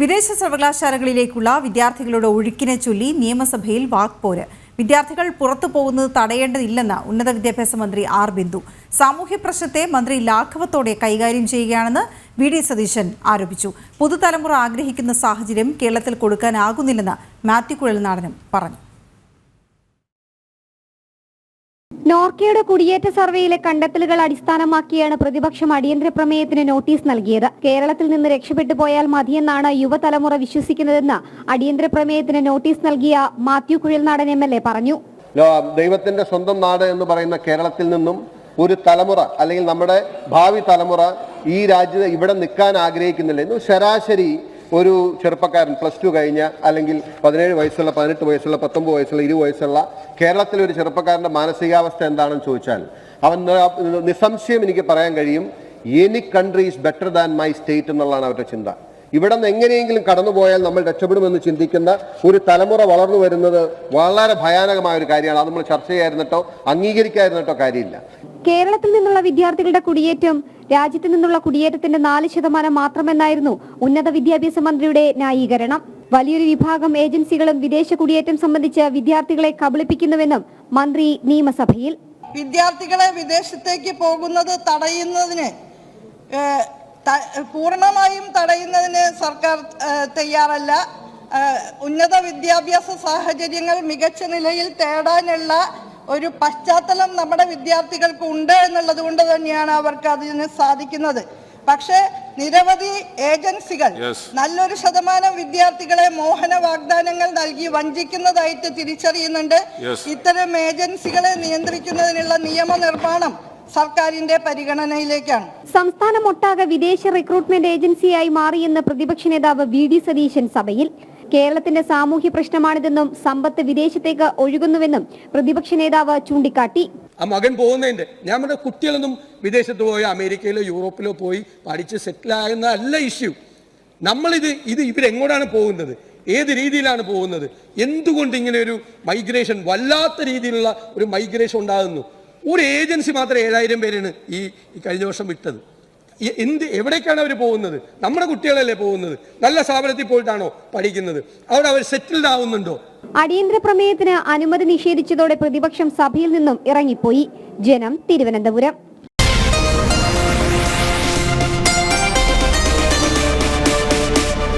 വിദേശ സർവകലാശാലകളിലേക്കുള്ള വിദ്യാർത്ഥികളുടെ ഒഴുക്കിനെ ചൊല്ലി നിയമസഭയിൽ വാക്പോര്. വിദ്യാർത്ഥികൾ പുറത്തു പോകുന്നത് തടയേണ്ടതില്ലെന്ന് ഉന്നത വിദ്യാഭ്യാസ മന്ത്രി ആർ ബിന്ദു. സാമൂഹ്യ പ്രശ്നത്തെ മന്ത്രി ലാഘവത്തോടെ കൈകാര്യം ചെയ്യുകയാണെന്ന് വി ഡി സതീശൻ ആരോപിച്ചു. പുതുതലമുറ ആഗ്രഹിക്കുന്ന സാഹചര്യം കേരളത്തിൽ കൊടുക്കാനാകുന്നില്ലെന്ന് മാത്യു കുഴൽനാടനും പറഞ്ഞു. നോർക്കയുടെ കുടിയേറ്റ സർവേയിലെ കണ്ടെത്തലുകൾ അടിസ്ഥാനമാക്കിയാണ് പ്രതിപക്ഷം അടിയന്തര പ്രമേയത്തിന് നോട്ടീസ് നൽകിയത്. കേരളത്തിൽ നിന്ന് രക്ഷപ്പെട്ടു പോയാൽ മതിയെന്നാണ് യുവതലമുറ വിശ്വസിക്കുന്നതെന്ന് അടിയന്തര പ്രമേയത്തിന് നോട്ടീസ് നൽകിയ Mathew Kuzhalnadan M L A പറഞ്ഞു. ദൈവത്തിന്റെ സ്വന്തം നാട് എന്ന് പറയുന്ന കേരളത്തിൽ നിന്നും ഒരു തലമുറ അല്ലെങ്കിൽ നമ്മുടെ ഭാവി തലമുറ ഈ രാജ്യത്ത് ഇവിടെ നിൽക്കാൻ ആഗ്രഹിക്കുന്നില്ല. ശരാശരി ഒരു ചെറുപ്പക്കാരൻ പ്ലസ് ടു കഴിഞ്ഞ അല്ലെങ്കിൽ പതിനേഴ് വയസ്സുള്ള പതിനെട്ട് വയസ്സുള്ള പത്തൊമ്പത് വയസ്സുള്ള ഇരുപത് വയസ്സുള്ള കേരളത്തിലെ ഒരു ചെറുപ്പക്കാരന്റെ മാനസികാവസ്ഥ എന്താണെന്ന് ചോദിച്ചാൽ അവൻ നിസ്സംശയം എനിക്ക് പറയാൻ കഴിയും any country is better than my state എന്നുള്ളതാണ് അവരുടെ ചിന്ത. ഇവിടെ നിന്ന് എങ്ങനെയെങ്കിലും കടന്നുപോയാൽ നമ്മൾ രക്ഷപ്പെടുമെന്ന് ചിന്തിക്കുന്ന ഒരു തലമുറ വളർന്നു വരുന്നത് വളരെ ഭയാനകമായ ഒരു കാര്യമാണ്. അത് നമ്മൾ ചർച്ച ചെയ്യാതിരുന്നിട്ടോ അംഗീകരിക്കാതിരുന്നിട്ടോ കാര്യമില്ല. കേരളത്തിൽ നിന്നുള്ള വിദ്യാർത്ഥികളുടെ കുടിയേറ്റം രാജ്യത്ത് നിന്നുള്ള കുടിയേറ്റത്തിന്റെ നാല് ശതമാനം മാത്രമെന്നായിരുന്നു ഉന്നത വിദ്യാഭ്യാസ മന്ത്രിയുടെ ന്യായീകരണം. വലിയൊരു വിഭാഗം ഏജൻസികളും വിദേശ കുടിയേറ്റം സംബന്ധിച്ച് വിദ്യാർത്ഥികളെ കബളിപ്പിക്കുന്നുവെന്നും മന്ത്രി നിയമസഭയിൽ. വിദ്യാർത്ഥികളെ വിദേശത്തേക്ക് പോകുന്നത് തടയുന്നതിന് പൂർണമായും തടയുന്നതിന് സർക്കാർ തയ്യാറല്ല. ഉന്നത വിദ്യാഭ്യാസ സാഹചര്യങ്ങൾ മികച്ച നിലയിൽ തേടാനുള്ള ഒരു പശ്ചാത്തലം നമ്മുടെ വിദ്യാർത്ഥികൾക്ക് ഉണ്ട് എന്നുള്ളത് കൊണ്ട് തന്നെയാണ് അവർക്ക് അതിന് സാധിക്കുന്നത്. പക്ഷേ നിരവധി ഏജൻസികൾ നല്ലൊരു ശതമാനം വിദ്യാർത്ഥികളെ മോഹന വാഗ്ദാനങ്ങൾ നൽകി വഞ്ചിക്കുന്നതായിട്ട് തിരിച്ചറിയുന്നുണ്ട്. ഇത്തരം ഏജൻസികളെ നിയന്ത്രിക്കുന്നതിനുള്ള നിയമനിർമ്മാണം സർക്കാരിന്റെ പരിഗണനയിലേക്കാണ്. സംസ്ഥാനമൊട്ടാകെ വിദേശ റിക്രൂട്ട്മെന്റ് ഏജൻസിയായി മാറിയെന്ന് പ്രതിപക്ഷ നേതാവ് വി ഡി സതീശൻ സഭയിൽ കേരളത്തിന്റെ സാമൂഹ്യ പ്രശ്നമാണിതെന്നും സമ്പത്ത് വിദേശത്തേക്ക് ഒഴുകുന്നുവെന്നും പ്രതിപക്ഷ നേതാവ് ചൂണ്ടിക്കാട്ടി. ആ മകൻ പോകുന്നതിന്റെ ഞാൻ നമ്മുടെ കുട്ടികളൊന്നും വിദേശത്ത് പോയി അമേരിക്കയിലോ യൂറോപ്പിലോ പോയി പഠിച്ച് സെറ്റിൽ ആകുന്ന അല്ല ഇഷ്യൂ നമ്മളിത് ഇത് ഇവരെങ്ങോട്ടാണ് പോകുന്നത്? ഏത് രീതിയിലാണ് പോകുന്നത്? എന്തുകൊണ്ട് ഇങ്ങനെ ഒരു മൈഗ്രേഷൻ വല്ലാത്ത രീതിയിലുള്ള ഒരു മൈഗ്രേഷൻ ഉണ്ടാകുന്നു? ഒരു ഏജൻസി മാത്രം ഏഴായിരം പേരാണ് ഈ കഴിഞ്ഞ വർഷം വിട്ടത്. എന്ത് എവിടേക്കാണ് അവർ പോകുന്നത്? നമ്മുടെ കുട്ടികളല്ലേ പോകുന്നത്? നല്ല സ്ഥാപനത്തിൽ പോയിട്ടാണോ പഠിക്കുന്നത്? അവിടെ അവർ സെറ്റിൽഡ് ആവുന്നുണ്ടോ? അടിയന്തര പ്രമേയത്തിന് അനുമതി നിഷേധിച്ചതോടെ പ്രതിപക്ഷം സഭയിൽ നിന്നും ഇറങ്ങിപ്പോയി. ജനം തിരുവനന്തപുരം.